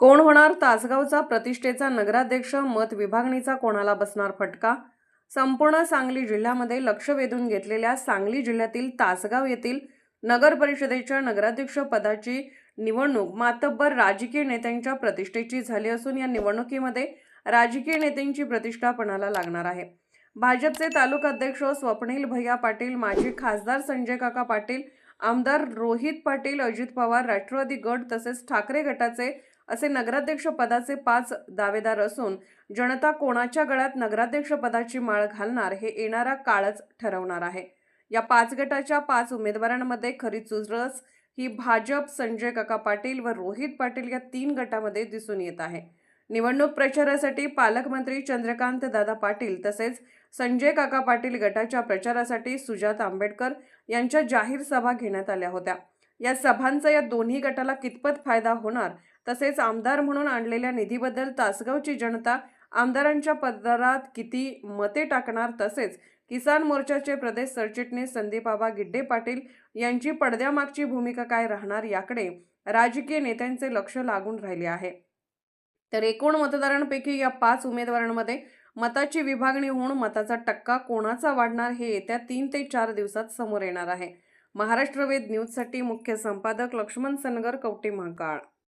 कोण होणार? तासगावचा प्रतिष्ठेचा नगराध्यक्ष मत विभागणीचा कोणाला बसणार फटका? संपूर्ण सांगली जिल्ह्यामध्ये लक्ष वेधून घेतलेल्या सांगली जिल्ह्यातील तासगाव येथील नगर परिषदेच्या नगराध्यक्ष पदाची निवडणूक मातब्बर राजकीय नेत्यांच्या प्रतिष्ठेची झाली असून या निवडणुकीमध्ये राजकीय नेत्यांची प्रतिष्ठा पणाला लागणार आहे. भाजपचे तालुका अध्यक्ष स्वप्नील भैया पाटील माजी खासदार संजय काका पाटील आमदार रोहित पाटील अजित पवार राष्ट्रवादी गट तसेच ठाकरे गटाचे असे नगराध्यक्ष पदाचे पाच दावेदार असून जनता कोणाच्या गळ्यात नगराध्यक्ष पदाची माळ घालणार हे येणारा काळच ठरवणार आहे. या पाच गटाच्या पाच उमेदवारांमध्ये खरी चुरस ही भाजप संजय काका पाटील व रोहित पाटील या तीन गटामध्ये दिसून येत आहे. निवडणूक प्रचारासाठी पालकमंत्री चंद्रकांत दादा पाटील तसेच संजय काका पाटील गटाच्या प्रचारासाठी सुजात आंबेडकर यांच्या जाहीर सभा घेण्यात आल्या होत्या. या सभांचा या दोन्ही गटाला कितपत फायदा होणार तसेच आमदार म्हणून आणलेल्या निधीबद्दल तासगावची जनता आमदारांच्या पदरात किती मते टाकणार तसेच किसान मोर्चाचे प्रदेश सरचिटणीस संदीपाबा गिड्डे पाटील यांची पडद्यामागची भूमिका काय राहणार याकडे राजकीय नेत्यांचे लक्ष लागून राहिले आहे. तर एकूण मतदारांपैकी या पाच उमेदवारांमध्ये मताची विभागणी होऊन मताचा टक्का कोणाचा वाढणार हे येत्या तीन ते चार दिवसात समोर येणार आहे. महाराष्ट्र वेद न्यूजसाठी मुख्य संपादक लक्ष्मण सनगर कवटे महाकाळ.